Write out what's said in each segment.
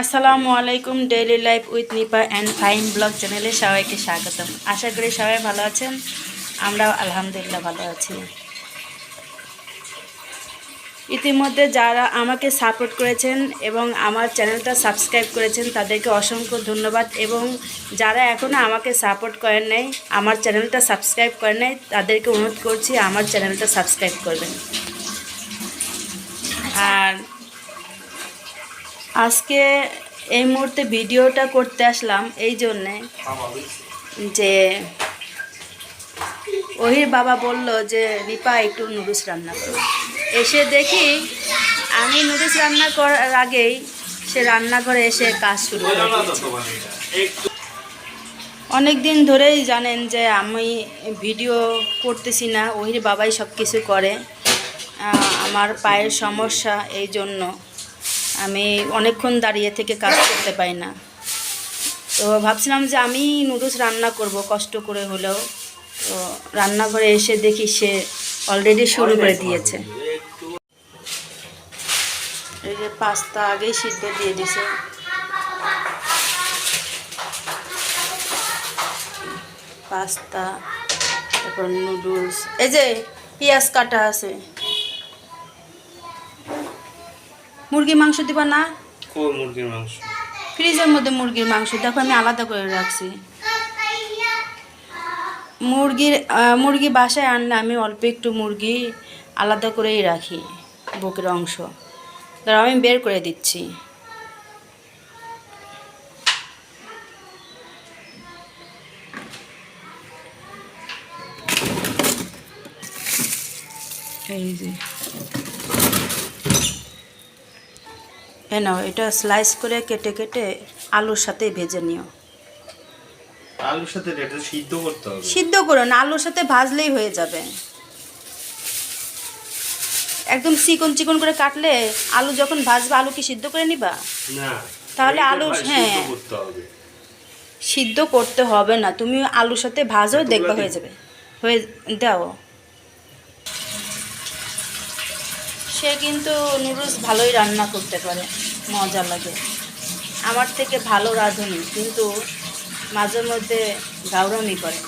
আসসালামু আলাইকুম daily life with Nipa and fine blog চ্যানেলে সবাইকে স্বাগতম। আশা করি সবাই ভালো আছেন, আমরাও আলহামদুলিল্লাহ ভালো আছি। ইতিমধ্যে যারা আমাকে সাপোর্ট করেছেন এবং আমার চ্যানেলটা সাবস্ক্রাইব করেছেন, তাদেরকে অসংখ্য ধন্যবাদ এবং যারা এখনও আমাকে সাপোর্ট করেন নাই, আমার চ্যানেলটা সাবস্ক্রাইব করেন নাই, তাদেরকে অনুরোধ করছি আমার চ্যানেলটা সাবস্ক্রাইব করবেন। আর আজকে এই মুহূর্তে ভিডিওটা করতে আসলাম এই জন্যে যে ওহির বাবা বলল যে, রিপা, একটু নুডলস রান্না করো। এসে দেখি আমি নুডলস রান্না করার আগেই সে রান্নাঘরে এসে কাজ শুরু অনেক দিন ধরেই জানেন যে, আমি ভিডিও করতেছি না, ওহির বাবাই সব কিছু করে আমার পায়ের সমস্যা এই জন্য। আমি অনেকক্ষণ দাঁড়িয়ে থেকে কাজ করতে পারি না। তো ভাবছিলাম যে আমি নুডলস রান্না করব, কষ্ট করে হলেও। তো রান্নাঘরে এসে দেখি সে অলরেডি শুরু করে দিয়েছে। এই যে পাস্তা আগেই সিদ্ধ দিয়ে দিছে। পাস্তা, তারপর নুডলস, এই যে পেঁয়াজ কাটা আছে। মুরগি মাংস দিবা না? মুরগির মাংস? ফ্রিজের মধ্যে মুরগির মাংস দেখো আমি আলাদা করে রাখছি। মুরগির মুরগি বাসায় আনলে আমি অল্প একটু মুরগি আলাদা করেই রাখি বুকের অংশ। দাঁড়াও আমি বের করে দিচ্ছি। এই যে। এ নাও এটা স্লাইস করে কেটে কেটে আলুর সাথে ভেজে নিও। আলুর সাথে এটা সিদ্ধ করতে হবে। সিদ্ধ করো না আলুর সাথে ভাজলেই হয়ে যাবে। একদম চিকন চিকন করে কাটলে আলু যখন ভাজবে আলু কি সিদ্ধ করে নিবা? না তাহলে আলু- হ্যাঁ। সিদ্ধ করতে হবে। সিদ্ধ করতে হবে না তুমি আলুর সাথে ভাজো দেখবা হয়ে যাবে। হয়ে দাও। সে কিন্তু নুডলস ভালোই রান্না করতে পারে, মজা লাগে। আমার থেকে ভালো রাঁধুনি, কিন্তু মাঝে মধ্যে গাউরামি করে।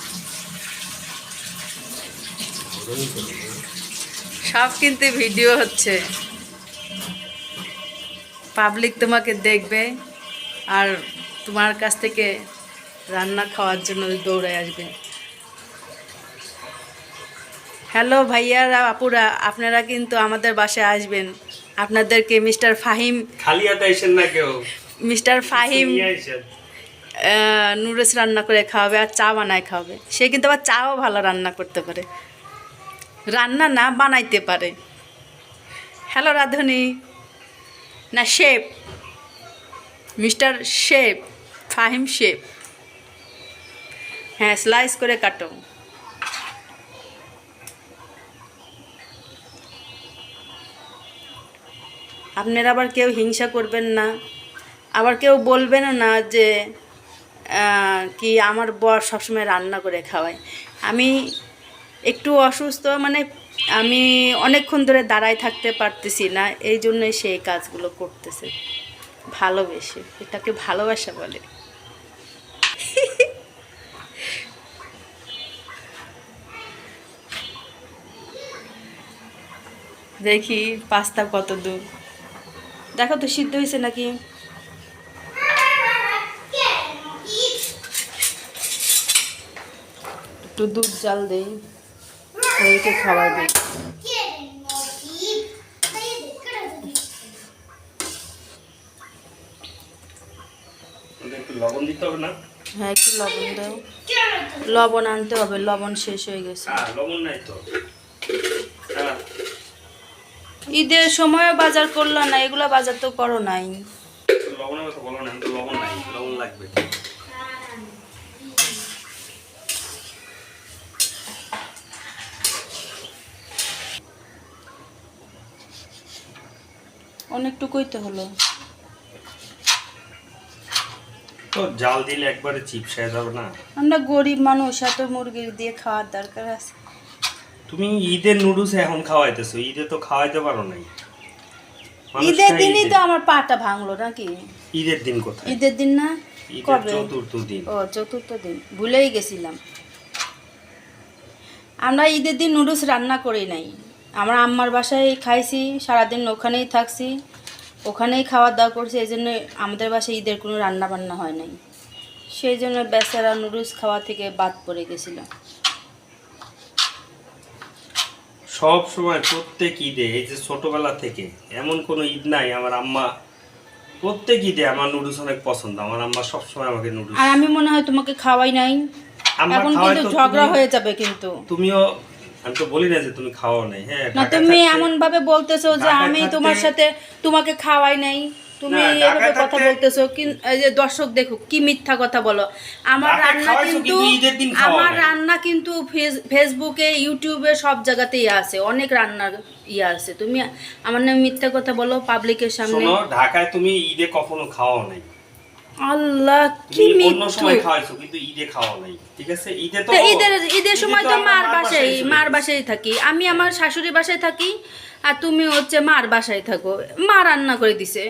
সব কিন্তু ভিডিও হচ্ছে। পাবলিক তোমাকে দেখবে আর তোমার কাছ থেকে রান্না খাওয়ার জন্য দৌড়ে আসবে। হ্যালো ভাইয়ারা আপুরা আপনারা কিন্তু আমাদের বাসায় আসবেন। আপনাদেরকে মিস্টার ফাহিম খালি হাতে আইসেন না কেউ। মিস্টার ফাহিম নুডলস রান্না করে খাওয়াবে আর চা বানায় খাওয়াবে। সে কিন্তু আবার চাও ভালো রান্না করতে পারে। রান্না না বানাইতে পারে। হ্যালো রাধুনি। না chef. Mister chef Fahim chef. হ্যাঁ স্লাইস করে কাটো। আপনারা আবার কেউ হিংসা করবেন না। আবার কেউ বলবেনও না যে কি আমার বর সবসময় রান্না করে খাওয়ায়। আমি একটু অসুস্থ মানে আমি অনেকক্ষণ ধরে দাঁড়ায় থাকতে পারতেছি না, এই জন্যই সেই কাজগুলো করতেছে। ভালোবেসে, এটাকে ভালোবাসা বলে। দেখি পাস্তা কত দূর। দেখো তো সিদ্ধ হয়েছে নাকি? একটু দুধ জাল দেই ওইকে খাবার দিই। লবণ দিতে হবে না? হ্যাঁ একটু লবণ দাও। লবণ আনতে হবে লবণ শেষ হয়ে গেছে। হ্যাঁ লবণ নাই তো। ঈদের সময় বাজার করল না এগুলো বাজার তো করো নাই। লবণের কথা বলো না তো লবণ নাই লবণ লাগবে। অনেকটুকুই তো হলো। তো জাল দিলে একবারে চিপসায় যাবে না? আমরা গরিব মানুষ এত মুরগির দিয়ে খাওয়ার দরকার আছে। তুমি ঈদের নুডলস এখন খাওয়াইতেছো ঈদে তো খাওয়াইতে পারো নাই। ঈদের দিনই তো আমার পাটা ভাঙলো নাকি? ঈদের দিন কোথায়? ঈদের দিন না? কবে? চতুর্থ দিন। ও চতুর্থ দিন। ভুলেই গেছিলাম। আমরা ঈদের দিন নুডলস রান্না করি নাই। আমরা আম্মার বাসায় খাইছি সারাদিন ওখানেই থাকছি ওখানেই খাওয়া দাওয়া করছি এই জন্য আমাদের বাসায় ঈদের কোনো রান্না বান্না হয় নাই। সেই জন্য বেচারা নুডলস খাওয়া থেকে বাদ পড়ে গেছিল সব সময় প্রত্যেক ঈদে এই যে ছোটবেলা থেকে এমন কোনো ঈদ নাই আমার আম্মা প্রত্যেক ঈদে আমার নুডলস অনেক পছন্দ আমার আম্মা সবসময় আমাকে নুডলস আর আমি মনে হয় তোমাকে খাওয়াই নাই। এখন কিন্তু ঝগড়া হয়ে যাবে কিন্তু। তুমিও আমি তো বলি না যে তুমি খাওয়াও নাই হ্যাঁ না তুমি এমন ভাবে বলতেছো যে আমি তোমার সাথে তোমাকে খাওয়াই নাই। তুমি ঢাকায় কথা বলতেছো কি যে দর্শক দেখো কি মিথ্যা কথা বলো। আমার রান্না কিন্তু আমার রান্না কিন্তু ফেসবুকে ইউটিউবে সব জায়গাতেই আছে অনেক রান্নার ইয়ে আছে। তুমি আমার নামে মিথ্যা কথা বলো পাবলিকের সামনে। ঢাকায় তুমি ঈদে কখনো খাওয়াও নাই। আল্লাহ কি অন্য সময় খাওয়াইছো কিন্তু ঈদে খাওয়া নাই ঠিক আছে? ঈদে তো তো ঈদের ঈদের সময় তো মার বাসায় মার বাসায় থাকি। আমি আমার শাশুড়ি বাসায় থাকি আর তুমি হচ্ছে মার বাসায় থাকো। মা রান্না করে দিছে।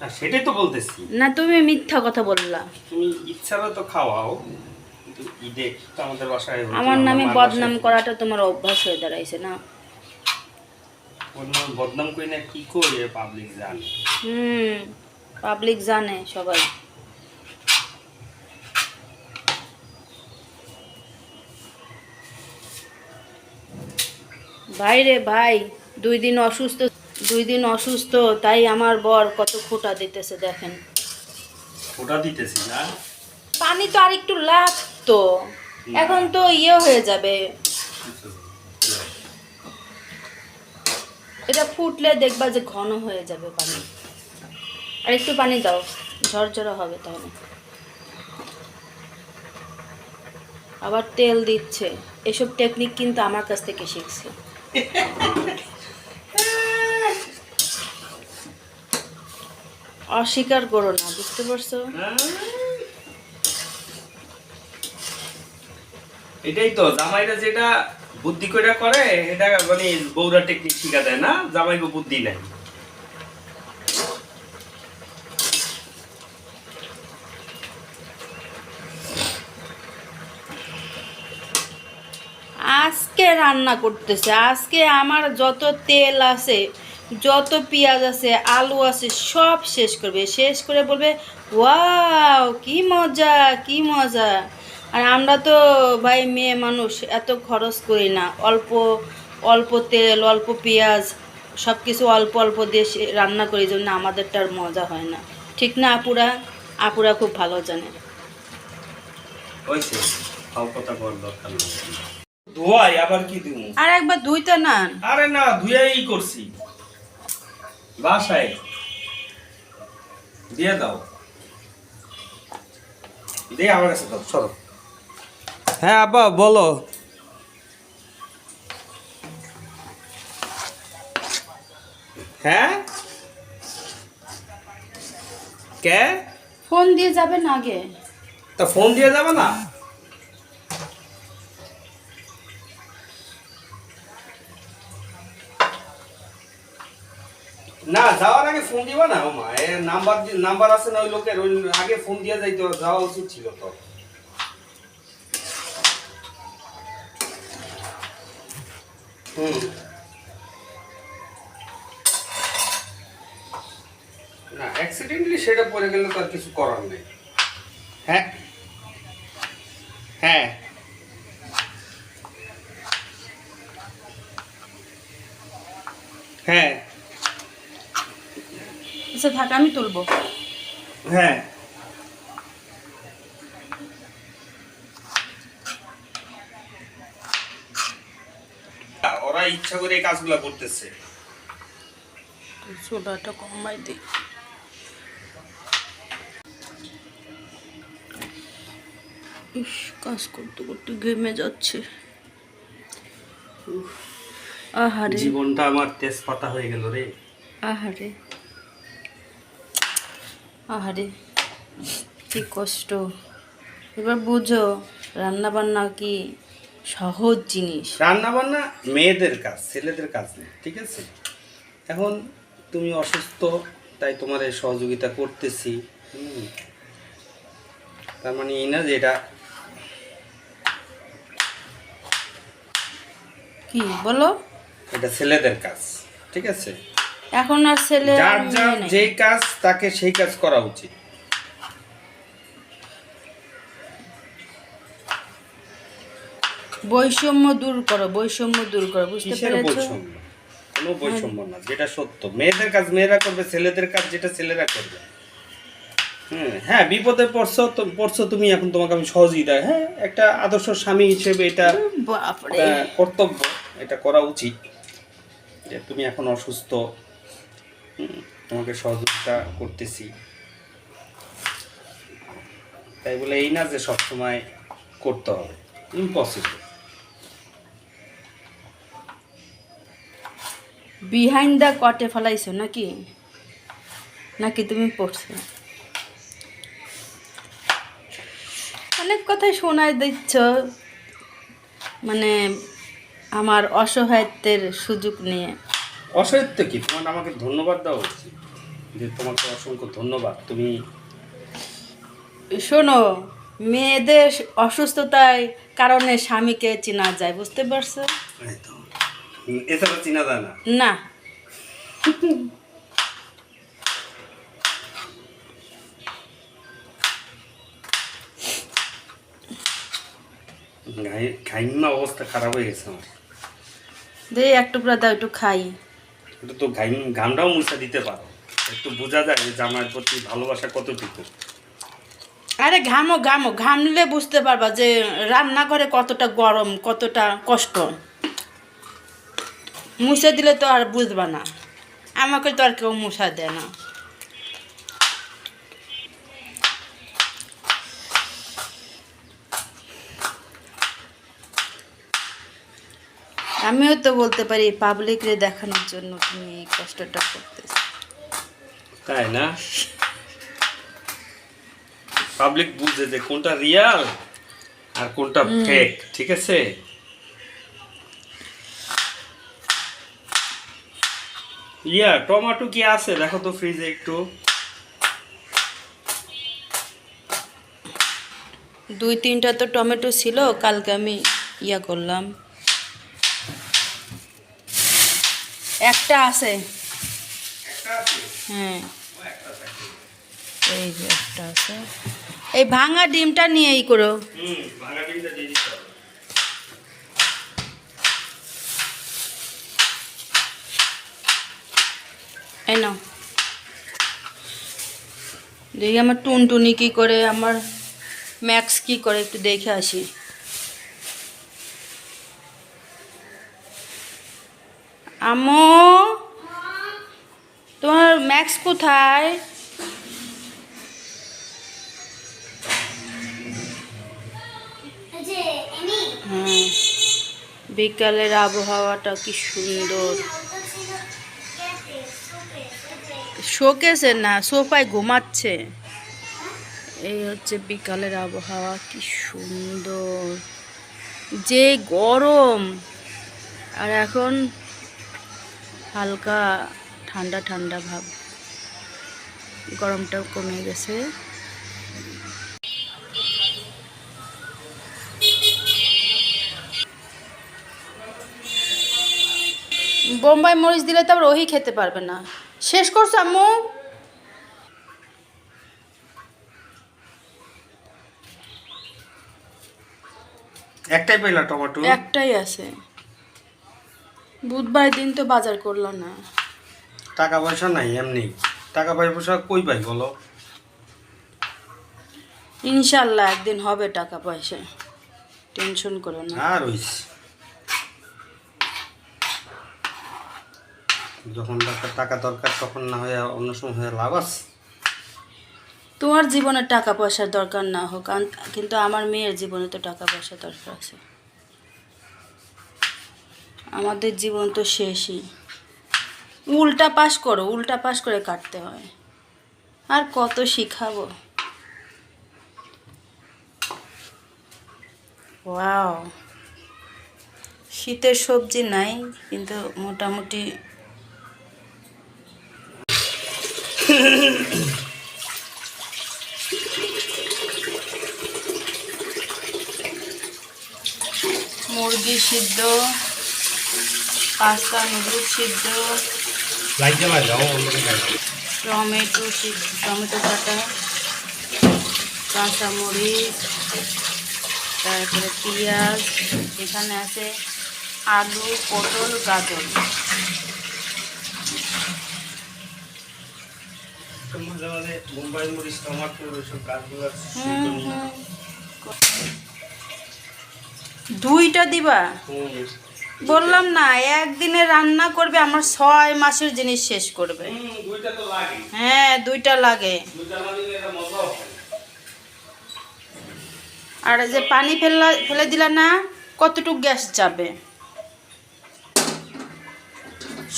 না, সেটাই তো বলতেছি। না তুমি মিথ্যা কথা বললা। তুমি ইচ্ছারা তো খাওয়াও কিন্তু ঈদে তো আমাদের বাসায় আমার নামে বদনাম করাটা তোমার অভ্যাস হয়ে দাঁড়াইছে না? বদনাম করি না কি করে পাবলিক জানে? হুম পাবলিক জানে সবাই। ভাই রে ভাই দুই দিন অসুস্থ দুই দিন অসুস্থ তাই আমার বর কত খোটা দিতেছে দেখেন। ওটা দিতেছি না? পানি তো আর একটু লাগতো। এখন তো ইয়ে হয়ে যাবে। এটা ফুটলে দেখবা যে ঘন হয়ে যাবে পানি। আর একটু পানি দাও ঝরঝরা হবে তাহলে। আবার তেল দিচ্ছে। এসব টেকনিক কিন্তু আমার কাছ থেকে শিখছে। অস্বীকার করো না বুঝতে পারছ? এটাই তো জামাইরা যেটা বুদ্ধি করে করে এটা মানে বৌরা টেকনিক শিখা দেয় না জামাইকে বুদ্ধি নাই আজকে রান্না করতেছে আজকে আমার যত তেল আছে যত পেঁয়াজ আছে আলু আছে সব শেষ করবে। শেষ করে বলবে ওয়াও কি মজা কি মজা। আর আমরা তো ভাই মেয়ে মানুষ এত খরচ করি না। অল্প অল্প তেল অল্প পেঁয়াজ সব কিছু অল্প অল্প দিয়ে রান্না করি জন্য আমাদেরটার মজা হয় না। ঠিক না আপুরা? আপুরা খুব ভালো জানে। হয়েছে। খাও কথা করার দরকার নেই। ধোয়াই আবার কি দিমু? আর একবার দুইটা নান। আরে না ধুয়াই করছি। বাসায় দিয়ে দাও। দিয়ে আমার কাছে দাও সরো হ্যাঁ আব্বা বলো। হ্যাঁ? কে? ফোন দিয়ে যাবেন আগে। তা ফোন দিয়ে যাবে না? না, যাওয়ার আগে ফোন দিবা না? ওমা এ নাম্বার নাম্বার আছে না ওই লোকের, ওই আগে ফোন দিয়ে যাইতে, যাওয়া উচিত ছিল তো। হুম। না অ্যাক্সিডেন্টলি সেটা পড়ে গেলে তো আর কিছু করার নেই। হ্যাঁ? হ্যাঁ। হ্যাঁ। আচ্ছা থাক আমি তুলবো। হ্যাঁ। ওরা ইচ্ছা করে এই কাজগুলো করতেছে। সোডাটা কমাই দিই। ইস কাজ করতে করতে ঘেমে যাচ্ছে। আহারে। জীবনটা আমার তেজপাতা হয়ে গেল রে। আহারে। আহারে কি কষ্ট। এবার বুঝো রান্না বান্না কি সহজ জিনিস? রান্না বান্না মেয়েদের কাজ ছেলেদের কাজ না ঠিক আছে? এখন তুমি অসুস্থ তাই তোমার সহযোগিতা করতেছি। তার মানে এই না যে এটা কি বলো? এটা ছেলেদের কাজ ঠিক আছে? এখন আর ছেলে যার যার। যেই কাজ তাকে সেই কাজ করা উচিত। বৈষম্য দূর করো বৈষম্য দূর করো বুঝতে পেরেছ? কোনো বৈষম্য না যেটা সত্য। মেয়েদের কাজ মেয়েরা করবে ছেলেদের কাজ যেটা ছেলেরা করবে। হুম হ্যাঁ বিপদে পড়ছো পড়ছো তুমি এখন তোমাকে আমি সহযোগিতা হ্যাঁ একটা আদর্শ স্বামী হিসেবে এটা কর্তব্য এটা করা উচিত। যে তুমি এখন অসুস্থ তোমাকে সহযোগিতা করতেছি। তাই বলে এই না যে সবসময় করতে হবে। ইম্পসিবল বিহাইন্ড দ্য কটে ফেলাইছো নাকি? নাকি তুমি পড়ছো? অনেক কথাই শোনায় দিচ্ছ। মানে আমার অসহায়ত্বের সুযোগ নিয়ে। অসহায়ত্ব কি? তোমার আমাকে ধন্যবাদ দেওয়া উচিত। যে তোমাকে অসংখ্য ধন্যবাদ। তুমি শোনো মেয়েদের অসুস্থতায় কারণে স্বামীকে চেনা যায় বুঝতে পারছ? এছাড়া চিনা যায় না? না। ঘাই- ঘাইমা অবস্থা খারাপ হয়ে গেছে আমার। দে এক টুকরা দাও একটু খাই। একটু তো ঘামটাও মুছা দিতে পারো। একটু বোঝা যায় যে জামাইয়ের প্রতি ভালোবাসা কতটুকু। আরে ঘামো ঘামো, ঘামলে বুঝতে পারবা যে রান্না করে কতটা গরম, কতটা কষ্ট। মুছে দিলে তো আর বুঝবা না। আমাকে তো আর কেউ মুছা দেয় না। আমিও তো বলতে পারি পাবলিকরে দেখানোর জন্য তুমি এই কষ্টটা করতেছ। তাই না? পাবলিক বুঝে যে কোনটা রিয়াল আর কোনটা ফেক ঠিক আছে? ইয়া টমেটো কি আছে? দেখো তো ফ্রিজে একটু। দুই তিনটা তো টমেটো ছিল কালকে আমি ইয়া করলাম। একটা আছে। হ্যাঁ। এই যে একটা আছে। এই ভাঙা ডিমটা নিয়ে এই করো এই নাও। দেখি আমার টুনটুনি কি করে আমার ম্যাক্স কি করে একটু দেখে আসি। আমো তোমার ম্যাক্স কোথায়? হ্যাঁ বিকালের আবহাওয়াটা কি সুন্দর। শোকেসে না সোফায় ঘুমাচ্ছে। এই হচ্ছে বিকালের আবহাওয়া কি সুন্দর। যে গরম। আর এখন হালকা ঠান্ডা ঠান্ডা ভাব। গরমটাও কমে গেছে। বোম্বাই মরিচ দিলে তো আবার ওই খেতে পারবে না। শেষ করছ আম্মু? একটাই পাইলা টমেটো? একটাই আছে। বুধবার দিন তো বাজার করল না। টাকা পয়সা নাই এমনি। টাকা পয়সা কই পাই বলো? ইনশাল্লাহ একদিন হবে টাকা পয়সা। টেনশন করো না। আর হইছে যখন দরকার টাকা দরকার তখন না হয়ে অন্য সময় হয়ে লাভ আছে। তোমার জীবনে টাকা পয়সার দরকার না হোক কিন্তু আমার মেয়ের জীবনে তো টাকা পয়সা দরকার আছে। আমাদের জীবন তো শেষই। উল্টা পাশ করো, উল্টা পাস করে কাটতে হয়। আর কত শিখাবো। ওয়াও। শীতের সবজি নাই, কিন্তু মোটামুটি মুরগি সিদ্ধ। পাস্তা নুডলস সিদ্ধ টমেটো সিদ্ধ টমেটো কাটা কাঁচামরিচ তারপরে পেঁয়াজ এখানে আছে আলু পটল গাজর। মুম্বাই মরিচ টমাটো গাছগুলো। দুইটা দিবা? বললাম না একদিনে রান্না করবে আমার ছয় মাসের জিনিস শেষ করবে। হ্যাঁ দুইটা লাগে। আর যে পানি ফেললা ফেলে দিলা না কতটুক গ্যাস যাবে?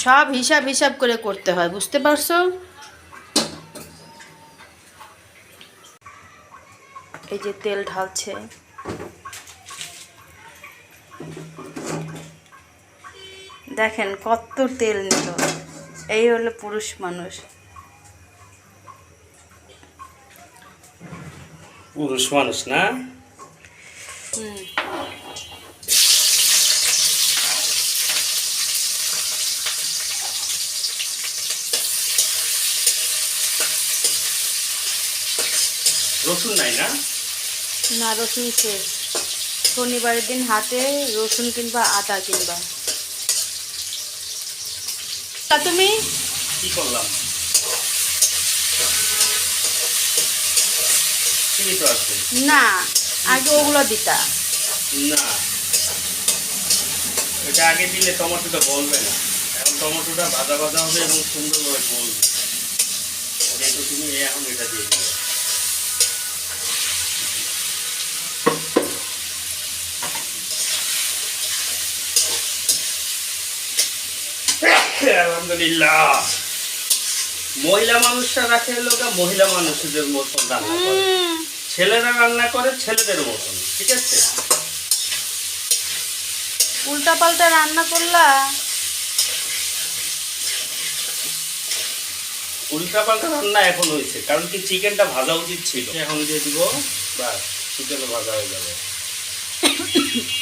সব হিসাব হিসাব করে করতে হয় বুঝতে পারছ? এই যে তেল ঢালছে। দেখেন কত তেল নিল। এই হলো পুরুষ মানুষ। পুরুষ মানুষ না? হুম। রসুন নাই না? না রসুন শেষ। শনিবারের দিন হাতে রসুন কিনবা আটা কিনবা তা তুমি? কি করলাম? না আগে ওগুলো দিতা। না। এটা আগে দিলে টমেটোটা বলবে না। এখন টমেটোটা ভাজা ভাজা হবে এবং সুন্দরভাবে বলবে যেহেতু তুমি এখন এটা দিয়ে দেবে আলহামদুলিল্লাহ। মহিলা মানুষরা রাখে লোক মহিলা মানুষদের মতন রান্না করে। ছেলেরা রান্না করে ছেলেদের মতন ঠিক আছে? উল্টা পাল্টা রান্না করলা? উল্টা পাল্টা রান্না এখন হয়েছে কারণ কি চিকেনটা ভাজা উচিত ছিল। এখন দিয়ে দিব। বাস চিকেনও ভাজা হয়ে যাবে।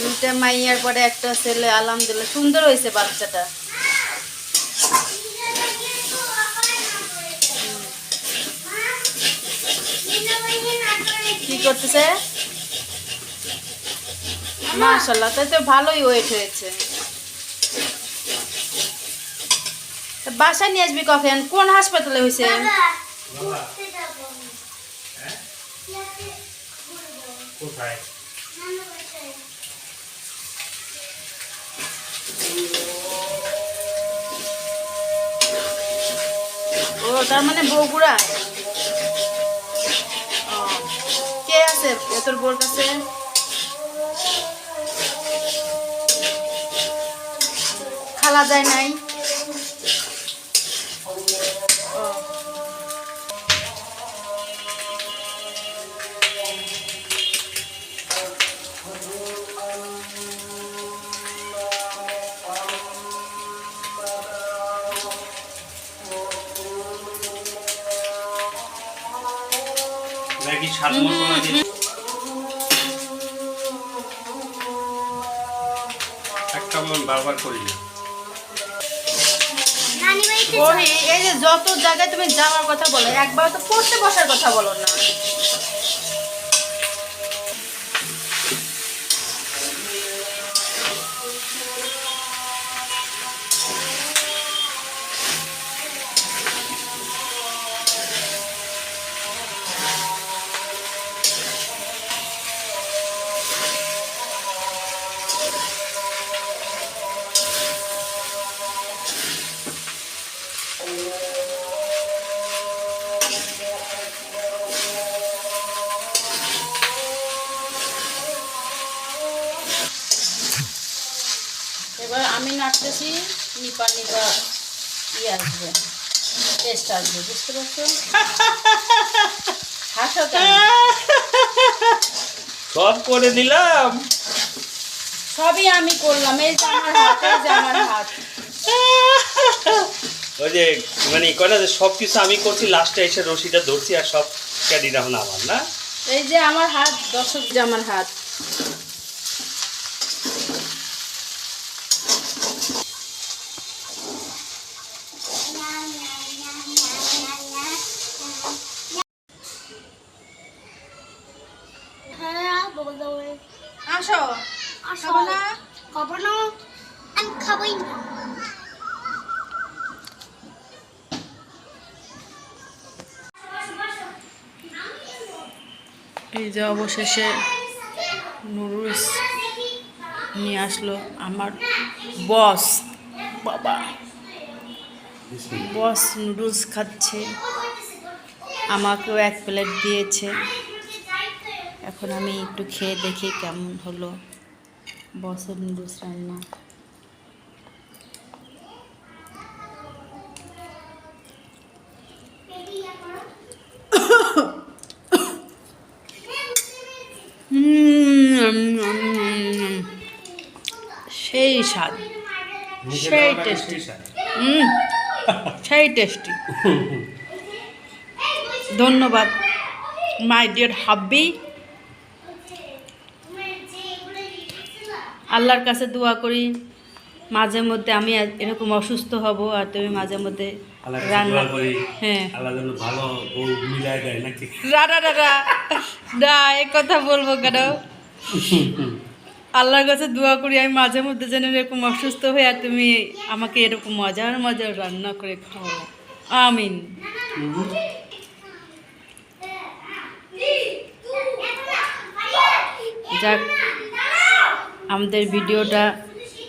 দুইটা মাইয়ার পরে একটা ছেলে, আলহামদুলিল্লাহ, সুন্দর হয়েছে বাচ্চাটা। কি করতেছে? মাশাল্লাহ তাই তো ভালোই ওয়েট হয়েছে। বাসায় নিয়ে আসবি কখন? কোন হাসপাতালে হয়েছে? কোথায়? ও তার মানে বগুড়া কে আছে? তোর বোর কাছে? খালা যায় নাই? ম্যাগি স্বাদ মশলা দিয়ে একটা আমি বারবার করি না। এই যে যত জায়গায় তুমি যাওয়ার কথা বলো একবার তো পড়তে বসার কথা বলো না। নাড়তেছি নিপা নিপা ই আসবে টেস্ট আসবে বুঝতে পারছ? হাসো সব করে দিলাম। সবই আমি করলাম এই যে আমার হাত এই যে আমার হাত। ওই যে মানে কয় না যে সব কিছু আমি করছি লাস্টে এসে রশিটা ধরছি আর সব ক্যাডিট এখন আমার না? এই যে আমার হাত দর্শক যে আমার হাত। যে অবশেষে নুডলস নিয়ে আসলো আমার বস। বাবা। বস নুডলস খাচ্ছে। আমাকেও এক প্লেট দিয়েছে। এখন আমি একটু খেয়ে দেখি কেমন হলো বসের নুডলস রান্না। সেই টেস্টি হুম সেই টেস্টি ধন্যবাদ মাই ডিয়ার হাব্বি। আল্লাহর কাছে দোয়া করি মাঝে মধ্যে আমি এরকম অসুস্থ হব আর তুমি মাঝে মধ্যে রান্না হ্যাঁ। আল্লাহ যেন ভালো রাডা না এ কথা বলব কেন? আল্লাহর কাছে দোয়া করি, আমি মাঝে মধ্যে যেন এরকম অসুস্থ হয়ে আর তুমি আমাকে এরকম মজার মজার রান্না করে খাও। আমিন। যাক, আমাদের ভিডিওটা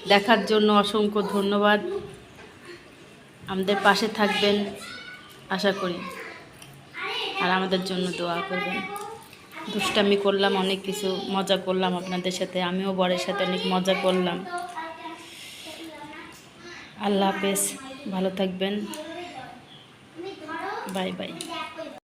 দেখার জন্য অসংখ্য ধন্যবাদ। আমাদের পাশে থাকবেন, আশা করি। আর আমাদের জন্য দোয়া করবেন। দুষ্টামি করলাম, অনেক কিছু মজা করলাম আপনাদের সাথে। আমিও বরের সাথে অনেক মজা করলাম। আল্লাহ হাফেজ, ভালো থাকবেন। Bye bye.